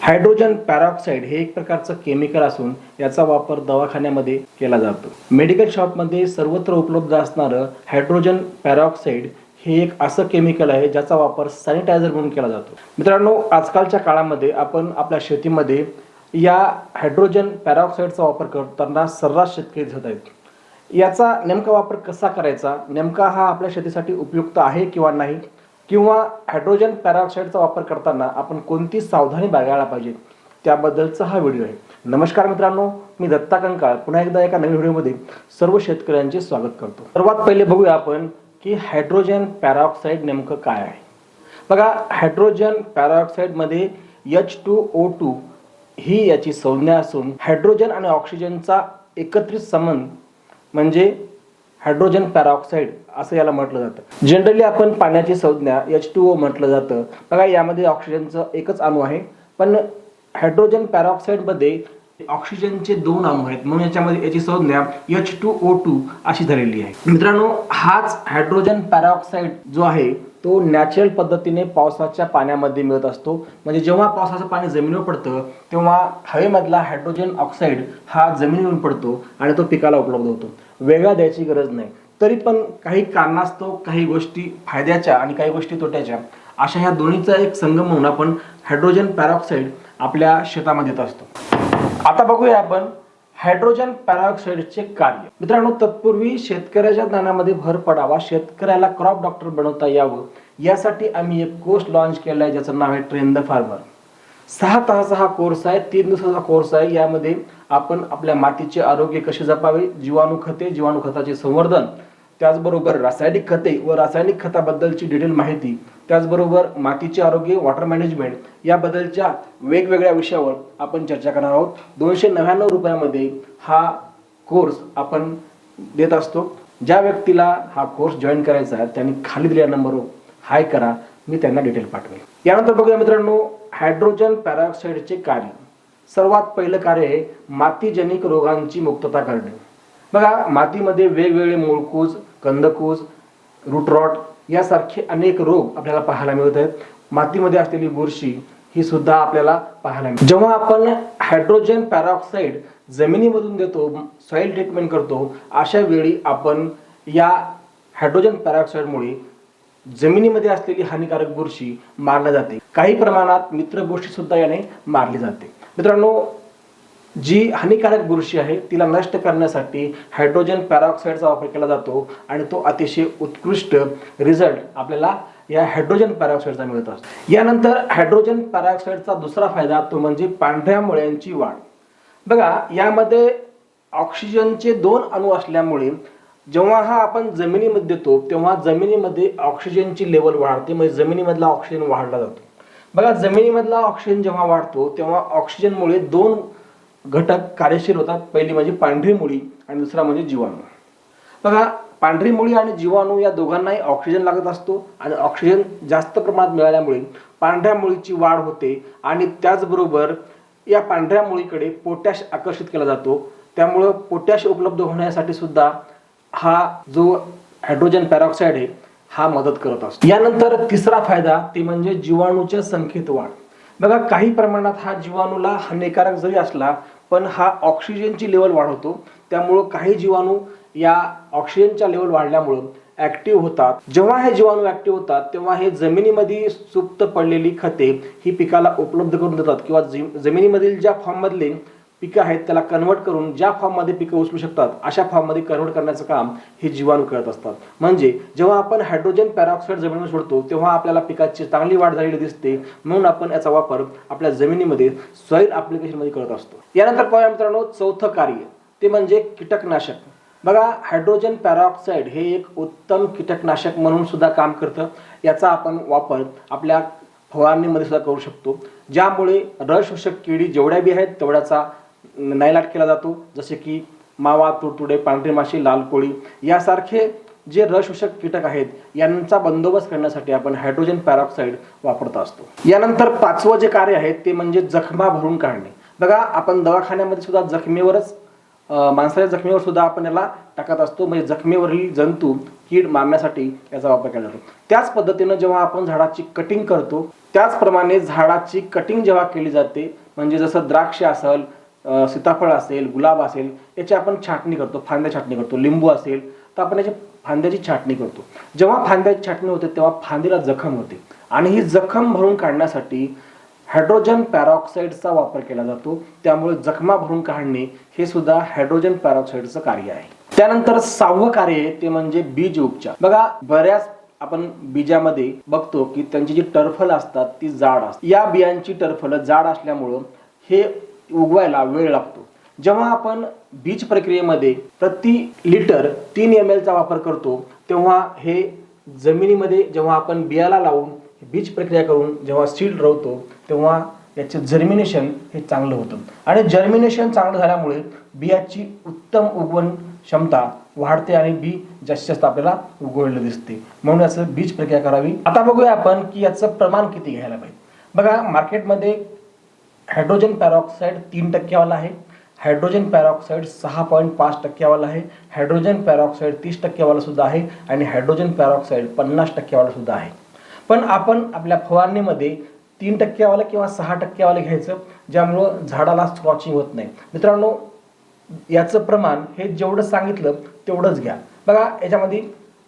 Hydrogen peroxide हे एक प्रकारचं केमिकल असून याचा वापर दवाखान्यामध्ये केला जातो. मेडिकल शॉपमध्ये सर्वत्र उपलब्ध असणारं हायड्रोजन पॅरॉक्साईड हे एक असं केमिकल आहे ज्याचा वापर सॅनिटायझर म्हणून केला जातो. मित्रांनो आजकालच्या काळामध्ये आपण आपल्या शेतीमध्ये या हायड्रोजन पॅरॉक्साईडचा वापर करताना सर्रास शेतकरी दिसत आहेत. याचा नेमका वापर कसा करायचा? नेमका हा आपल्या शेतीसाठी उपयुक्त आहे किंवा नाही? किंवा हायड्रोजन पॅरॉक्साईडचा वापर करताना आपण कोणती सावधानी बाळगायला पाहिजे त्याबद्दलचा हा व्हिडिओ आहे. नमस्कार मित्रांनो मी दत्ता कंकाळ. पुन्हा एकदा एका नवीन व्हिडिओमध्ये सर्व शेतकऱ्यांचे स्वागत करतो. सर्वात पहिले बघूया आपण की हायड्रोजन पॅरॉक्साईड नेमकं काय आहे. बघा हायड्रोजन पॅरॉक्साईडमध्ये एच टू ओ टू ही याची संज्ञा असून हायड्रोजन आणि ऑक्सिजनचा एकत्रित संबंध म्हणजे हायड्रोजन पॅरॉक्साईड असं याला म्हटलं जातं. जनरली आपण पाण्याची संज्ञा एच टू ओ म्हटलं जातं. बघा यामध्ये ऑक्सिजनचं एकच अणू आहे. पण हायड्रोजन पॅरॉक्साईडमध्ये ऑक्सिजनचे दोन अणू आहेत. म्हणून याच्यामध्ये याची संज्ञा एच टू ओ टू अशी झालेली आहे. मित्रांनो हाच हायड्रोजन पॅरॉक्साईड जो आहे तो नॅचरल पद्धतीने पावसाच्या पाण्यामध्ये मिळत असतो. म्हणजे जेव्हा पावसाचं पाणी जमिनीवर पडतं तेव्हा हवेमधला हायड्रोजन ऑक्साईड हा जमिनीवर पडतो आणि तो पिकाला उपलब्ध होतो. वेगळा द्यायची गरज नाही. तरी पण काही कारणास्तव काही गोष्टी फायद्याच्या आणि काही गोष्टी तोट्याच्या. अशा ह्या दोन्हीचा एक संगम म्हणून आपण हायड्रोजन पॅरॉक्साईड आपल्या शेतामध्ये येत असतो. आता बघूया आपण हायड्रोजन पॅरॉक्साईडचे कार्य. मित्रांनो तत्पूर्वी शेतकऱ्याच्या ज्ञानामध्ये भर पडावा शेतकऱ्याला क्रॉप डॉक्टर बनवता यावं यासाठी आम्ही एक कोर्स लॉन्च केला आहे ज्याचं नाव आहे ट्रेन द फार्मर सहा तासाचा हा कोर्स आहे तीन दिवसाचा कोर्स आहे. यामध्ये आपण आपल्या मातीचे आरोग्य कसे जपावे जीवाणू खते जीवाणू खताचे संवर्धन त्याचबरोबर रासायनिक खते व रासायनिक खताबद्दलची डिटेल माहिती त्याचबरोबर मातीचे आरोग्य वॉटर मॅनेजमेंट याबद्दलच्या वेगवेगळ्या विषयावर आपण चर्चा करणार आहोत. दोनशे नव्याण्णव रुपयामध्ये हा कोर्स आपण देत असतो. ज्या व्यक्तीला हा कोर्स जॉईन करायचा आहे त्यांनी खाली दिलेल्या नंबरवर हाय करा. मी त्यांना डिटेल पाठवेल. यानंतर बघूया मित्रांनो हायड्रोजन पॅरॉक्साईडचे कार्य. सर्वात पहिलं कार्य आहे मातीजनिक रोगांची मुक्तता करणे. बघा मातीमध्ये वेगवेगळे मूळकूज कंदकूज रूटरॉट यासारखे अनेक रोग आपल्याला पाहायला मिळत आहेत मातीमध्ये असलेली बुरशी ही सुद्धा आपल्याला पाहायला मिळते. जेव्हा आपण हायड्रोजन पॅरॉक्साईड जमिनीमधून देतो सॉइल ट्रीटमेंट करतो अशा वेळी आपण या हायड्रोजन पॅरॉक्साईडमुळे जमिनीमध्ये असलेली हानिकारक बुरशी मारल्या जाते. काही प्रमाणात मित्र गोष्टी सुद्धा याने मारली जाते. मित्रांनो जी हानिकारक बुरशी आहे तिला नष्ट करण्यासाठी हायड्रोजन पॅरॉक्साईडचा वापर केला जातो आणि तो अतिशय उत्कृष्ट रिझल्ट आपल्याला या हायड्रोजन पॅरॉक्साईडचा मिळत असतो. यानंतर हायड्रोजन पॅरॉक्साईडचा दुसरा फायदा तो म्हणजे पांढऱ्या मुळ्यांची वाढ. बघा यामध्ये ऑक्सिजनचे दोन अणू असल्यामुळे जेव्हा हा आपण जमिनीमध्ये देतो तेव्हा जमिनीमध्ये ऑक्सिजनची लेवल वाढते म्हणजे जमिनीमधला ऑक्सिजन वाढला जातो. बघा जमिनीमधला ऑक्सिजन जेव्हा वाढतो तेव्हा ऑक्सिजनमुळे दोन घटक कार्यशील होतात. पहिली म्हणजे पांढरी मुळी आणि दुसरा म्हणजे जीवाणू. बघा पांढरी मुळी आणि जीवाणू या दोघांनाही ऑक्सिजन लागत असतो आणि ऑक्सिजन जास्त प्रमाणात मिळाल्यामुळे पांढऱ्या मुळीची वाढ होते आणि त्याचबरोबर या पांढऱ्या मुळीकडे पोटॅश आकर्षित केला जातो. त्यामुळं पोटॅश उपलब्ध होण्यासाठी सुद्धा हा जो हायड्रोजन पॅरॉक्साईड आहे हा मदत करत असतो. यानंतर तिसरा फायदा ते म्हणजे जीवाणूच्या संख्येत वाढ. बघा काही प्रमाणात हा जीवाणूला हानिकारक जरी असला पण हा ऑक्सिजनची लेवल वाढवतो. त्यामुळं काही जीवाणू या ऑक्सिजनच्या लेवल वाढल्यामुळं ऍक्टिव्ह होतात. जेव्हा हे जीवाणू ऍक्टिव्ह होतात तेव्हा हे जमिनीमध्ये सुप्त पडलेली खते ही पिकाला उपलब्ध करून देतात. किंवा जमिनीमधील ज्या फॉर्ममधले पिकं आहेत त्याला कन्वर्ट करून ज्या फॉर्ममध्ये पिकं उचलू शकतात अशा फॉर्ममध्ये कन्वर्ट करण्याचं काम हे जीवाणू करत असतात. म्हणजे जेव्हा आपण हायड्रोजन पॅरॉक्साईड जमिनीवर सोडतो तेव्हा आपल्याला पिकाची चांगली वाढ झालेली दिसते म्हणून आपण याचा वापर आपल्या जमिनीमध्ये सॉईल ॲप्लिकेशनमध्ये करत असतो. यानंतर पाहूया मित्रांनो चौथं कार्य ते म्हणजे कीटकनाशक. बघा हायड्रोजन पॅरॉक्साईड हे एक उत्तम कीटकनाशक म्हणून सुद्धा काम करतं. याचा आपण वापर आपल्या फवारणीमध्ये सुद्धा करू शकतो. ज्यामुळे रसशोषक किडी जेवढ्या बी आहेत तेवढ्याचा नायलाट केला जातो. जसे की मावा तुडतुडे पांढरी माशी लाल कोळी यासारखे जे रसशोषक कीटक आहेत यांचा बंदोबस्त करण्यासाठी आपण हायड्रोजन पॅरॉक्साईड वापरत असतो. यानंतर पाचवं जे कार्य आहे ते म्हणजे जखमा भरून काढणे. बघा आपण दवाखान्यामध्ये सुद्धा जखमेवरच माणसाच्या जखमेवर सुद्धा आपण याला टाकत असतो. म्हणजे जखमेवरील जंतू कीड मारण्यासाठी याचा वापर केला जातो. त्याच पद्धतीनं जेव्हा आपण झाडाची कटिंग करतो त्याचप्रमाणे झाडाची कटिंग जेव्हा केली जाते म्हणजे जसं द्राक्ष असेल सीताफळ असेल गुलाब असेल याची आपण छाटणी करतो फांद्या छाटणी करतो लिंबू असेल तर आपण याची फांद्याची छाटणी करतो. जेव्हा फांद्याची छाटणी होते तेव्हा फांदीला जखम होते. आणि ही जखम भरून काढण्यासाठी हायड्रोजन पॅरॉक्साईडचा वापर केला जातो. त्यामुळे जखमा भरून काढणे हे सुद्धा हायड्रोजन पॅरॉक्साईडचं कार्य आहे. त्यानंतर सहावं कार्य आहे ते म्हणजे बीज उपचार. बघा बऱ्याच आपण बीजामध्ये बघतो की त्यांची जी टरफल असतात ती जाड असतात. या बियांची टरफल जाड असल्यामुळं हे उगवायला वेळ लागतो. जेव्हा आपण बीज प्रक्रियेमध्ये प्रति लिटर तीन एम एलचा वापर करतो तेव्हा हे जमिनीमध्ये जेव्हा आपण बियाला लावून बीज प्रक्रिया करून जेव्हा सीड रवतो तेव्हा याचे जर्मिनेशन हे चांगलं होतं. आणि जर्मिनेशन चांगलं झाल्यामुळे बियाची उत्तम उगवण क्षमता वाढते आणि बी जास्तीत जास्त आपल्याला उगवलेलं दिसते. म्हणून याचं बीज प्रक्रिया करावी. आता बघूया आपण की याचं प्रमाण किती घ्यायला पाहिजे. बघा मार्केटमध्ये हायड्रोजन पॅरॉक्साईड तीन टक्क्यावाला आहे. हायड्रोजन पॅरॉक्साईड सहा पॉईंट पाच टक्क्यावाला आहे. हायड्रोजन पॅरॉक्साईड तीस टक्क्यावाला सुद्धा आहे आणि हायड्रोजन पॅरॉक्साईड पन्नास टक्क्यावाला सुद्धा आहे. पण आपण आपल्या फवारणीमध्ये तीन टक्केवाला किंवा सहा टक्क्यावाला घ्यायचं ज्यामुळं झाडाला स्क्रॉचिंग होत नाही. मित्रांनो याचं प्रमाण हे जेवढं सांगितलं तेवढंच घ्या. बघा याच्यामध्ये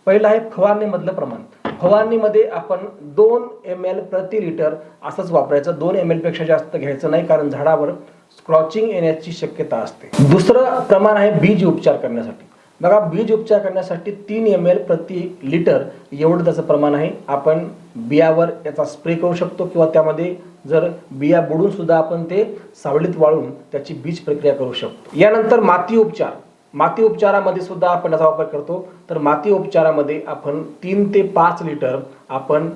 पहिलं आहे फवारणीमधलं प्रमाण. फवारणीमध्ये आपण दोन एम एल प्रति लिटर असंच वापरायचं. दोन एमपेक्षा जास्त घ्यायचं नाही कारण झाडावर स्क्रॉचिंग येण्याची शक्यता असते. दुसरं प्रमाण आहे बीज उपचार करण्यासाठी. बघा बीज उपचार करण्यासाठी तीन एम एल प्रति लिटर एवढं त्याचं प्रमाण आहे. आपण बियावर याचा स्प्रे करू शकतो किंवा त्यामध्ये जर बिया बुडून सुद्धा आपण ते सावलीत वाळून त्याची बीज प्रक्रिया करू शकतो. यानंतर माती उपचार. माती उपचारामध्ये सुद्धा आपण याचा वापर करतो. तर माती उपचारामध्ये आपण तीन ते पाच लिटर आपण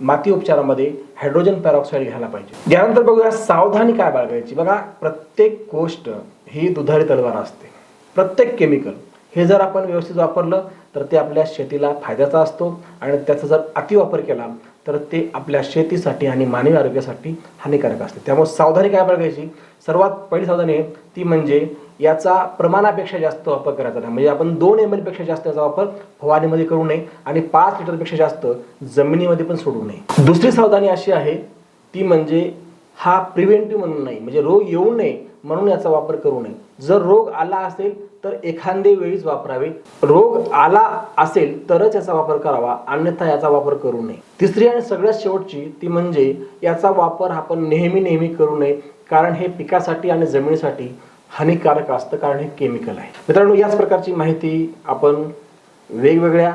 माती उपचारामध्ये हायड्रोजन पॅरॉक्साईड घ्यायला पाहिजे. यानंतर बघूया सावधानी काय बाळगायची. बघा प्रत्येक गोष्ट ही दुधारी तलवार असते. प्रत्येक केमिकल हे जर आपण व्यवस्थित वापरलं तर ते आपल्या शेतीला फायद्याचा असतो आणि त्याचा जर अतिवापर केला तर ते आपल्या शेतीसाठी आणि मानवी आरोग्यासाठी हानिकारक असते. त्यामुळे सावधानी काय बाळगायची? सर्वात पहिली सावधानी आहे ती म्हणजे याचा प्रमाणापेक्षा जास्त वापर करायचा नाही. म्हणजे आपण दोन एम एलपेक्षा जास्त याचा वापर फवारणीमध्ये करू नये आणि पाच लिटरपेक्षा जास्त जमिनीमध्ये पण सोडू नये. दुसरी सावधानी अशी आहे ती म्हणजे हा प्रिव्हेंटिव्ह म्हणून नाही म्हणजे रोग येऊ नये म्हणून याचा वापर करू नये. जर रोग आला असेल तर एखादे वेळीच वापरावे. रोग आला असेल तरच याचा वापर करावा अन्यथा याचा वापर करू नये. तिसरी आणि सगळ्यात शेवटची ती म्हणजे याचा वापर आपण नेहमी नेहमी करू नये कारण हे पिकासाठी आणि जमिनीसाठी हानिकारक असतं कारण हे केमिकल आहे. मित्रांनो याच प्रकारची माहिती आपण वेगवेगळ्या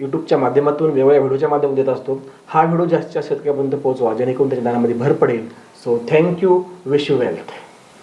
यूट्यूबच्या माध्यमातून वेगवेगळ्या व्हिडिओच्या माध्यमातून देत असतो. हा व्हिडिओ जास्तीत जास्त शेतकऱ्यापर्यंत पोहोचवा जेणेकरून त्याच्या ज्ञानामध्ये भर पडेल. So thank you wish you wealth